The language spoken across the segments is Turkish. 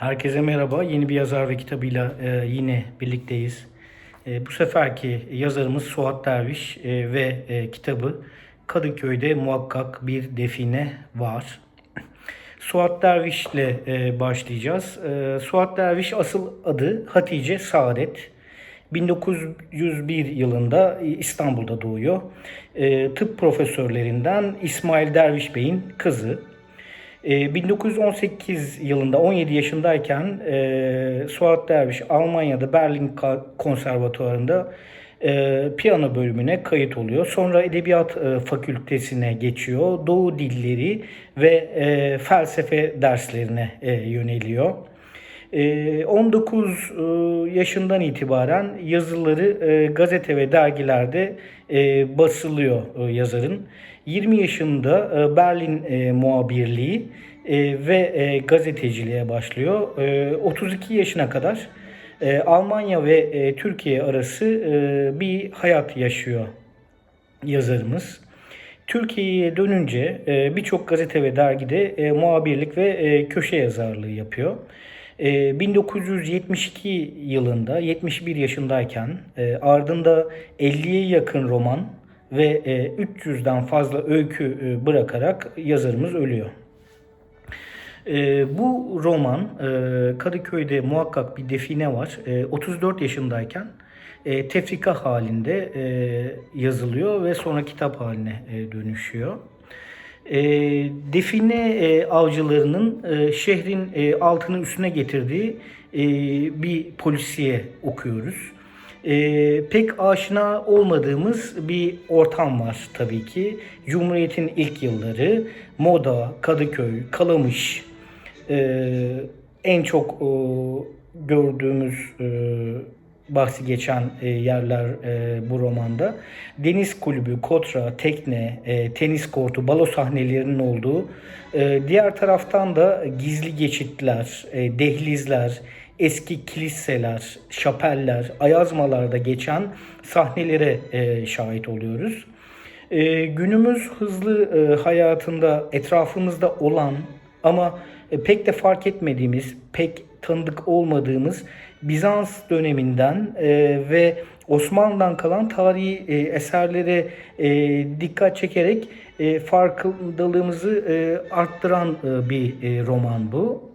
Herkese merhaba. Yeni bir yazar ve kitabıyla e, yine birlikteyiz. E, bu seferki yazarımız Suat Derviş e, ve e, kitabı Kadıköy'de muhakkak bir define var. Suat Derviş ile e, başlayacağız. E, Suat Derviş asıl adı Hatice Saadet. 1901 yılında İstanbul'da doğuyor. E, tıp profesörlerinden İsmail Derviş Bey'in kızı. E, 1918 yılında 17 yaşındayken e, Suat Derviş Almanya'da Berlin Konservatuvarı'nda e, piyano bölümüne kayıt oluyor. Sonra Edebiyat e, Fakültesine geçiyor. Doğu dilleri ve e, felsefe derslerine e, yöneliyor. E, 19 e, yaşından itibaren yazıları e, gazete ve dergilerde e, basılıyor yazarın. 20 yaşında Berlin muhabirliği ve gazeteciliğe başlıyor. E, 32 yaşına kadar Almanya ve Türkiye arası bir hayat yaşıyor yazarımız. Türkiye'ye dönünce birçok gazete ve dergide muhabirlik ve köşe yazarlığı yapıyor. E, 1972 yılında 71 yaşındayken e, ardında 50'ye yakın roman ve e, 300'den fazla öykü e, bırakarak yazarımız ölüyor. E, bu roman e, Kadıköy'de muhakkak bir define var. E, 34 yaşındayken e, tefrika halinde e, yazılıyor ve sonra kitap haline e, dönüşüyor. E, define e, avcılarının e, şehrin e, altını üstüne getirdiği e, bir polisiye okuyoruz. E, pek aşina olmadığımız bir ortam var tabii ki. Cumhuriyet'in ilk yılları, Moda, Kadıköy, Kalamış, e, en çok e, gördüğümüz e, bahsi geçen e, yerler e, bu romanda. Deniz kulübü, kotra, tekne, e, tenis kortu, balo sahnelerinin olduğu. Diğer taraftan da gizli geçitler, dehlizler, eski kiliseler, şapeller, ayazmalarda geçen sahnelere şahit oluyoruz. Günümüz hızlı hayatında etrafımızda olan ama pek de fark etmediğimiz, pek tanıdık olmadığımız Bizans döneminden e, ve Osmanlı'dan kalan tarihi e, eserlere e, dikkat çekerek e, farkındalığımızı e, arttıran e, bir e, roman bu.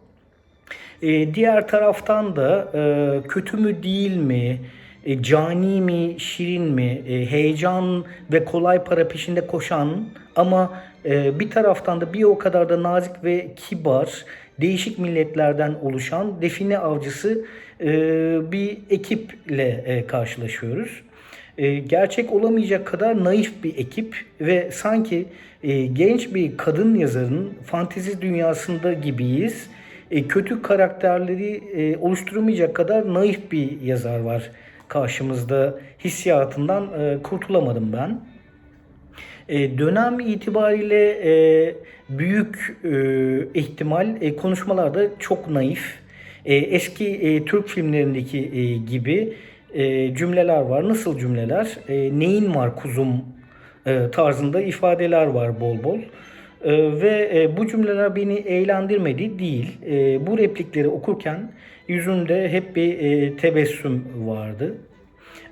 E, diğer taraftan da e, kötü mü değil mi, e, cani mi, şirin mi, e, heyecan ve kolay para peşinde koşan ama e, bir taraftan da bir o kadar da nazik ve kibar, değişik milletlerden oluşan define avcısı e, bir ekiple e, karşılaşıyoruz. E, gerçek olamayacak kadar naif bir ekip ve sanki genç bir kadın yazarın fantezi dünyasında gibiyiz. Kötü karakterleri e, oluşturamayacak kadar naif bir yazar var karşımızda. Hissiyatından kurtulamadım ben. E, dönem itibariyle e, büyük e, ihtimal konuşmalarda çok naif. Eski Türk filmlerindeki gibi cümleler var. Nasıl cümleler? E, neyin var kuzum tarzında ifadeler var bol bol. Ve bu cümleler beni eğlendirmedi değil. Bu replikleri okurken yüzümde hep bir tebessüm vardı.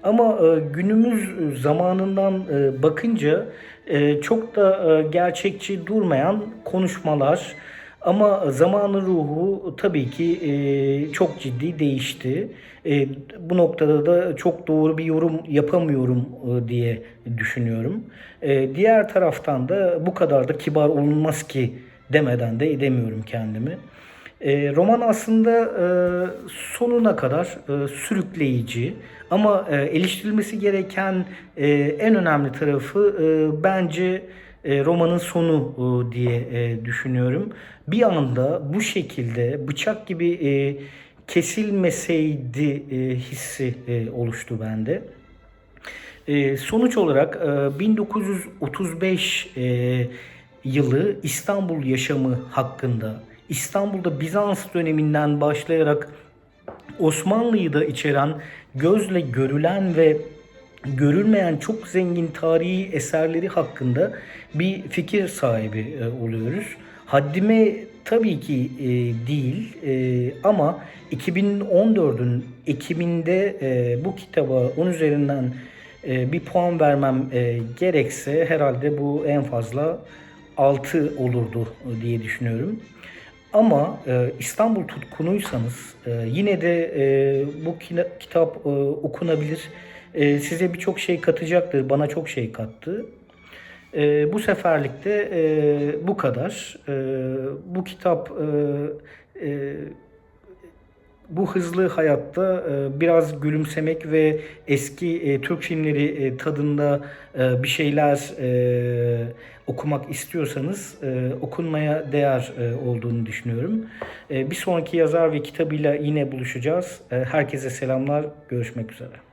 Ama e, günümüz zamanından e, bakınca e, çok da e, gerçekçi durmayan konuşmalar ama zamanın ruhu tabii ki e, çok ciddi değişti. E, bu noktada da çok doğru bir yorum yapamıyorum e, diye düşünüyorum. E, diğer taraftan da bu kadar da kibar olunmaz ki demeden de edemiyorum kendimi. E, roman aslında e, sonuna kadar e, sürükleyici ama e, eleştirilmesi gereken e, en önemli tarafı e, bence e, romanın sonu e, diye e, düşünüyorum. Bir anda bu şekilde bıçak gibi e, kesilmeseydi e, hissi e, oluştu bende. E, sonuç olarak e, 1935 e, yılı İstanbul yaşamı hakkında İstanbul'da Bizans döneminden başlayarak Osmanlı'yı da içeren gözle görülen ve görülmeyen çok zengin tarihi eserleri hakkında bir fikir sahibi e, oluyoruz. Haddime tabii ki e, değil E, ama 2014'ün Ekim'inde e, bu kitaba 10 üzerinden e, bir puan vermem e, gerekse herhalde bu en fazla 6 olurdu diye düşünüyorum. Ama e, İstanbul tutkunuysanız e, yine de e, bu kitap e, okunabilir. E, size birçok şey katacaktır. Bana çok şey kattı. E, bu seferlikte e, bu kadar. E, bu kitap e, bu hızlı hayatta e, biraz gülümsemek ve eski e, Türk filmleri e, tadında bir şeyler okumak istiyorsanız okunmaya değer olduğunu düşünüyorum. Bir sonraki yazar ve kitabıyla yine buluşacağız. Herkese selamlar. Görüşmek üzere.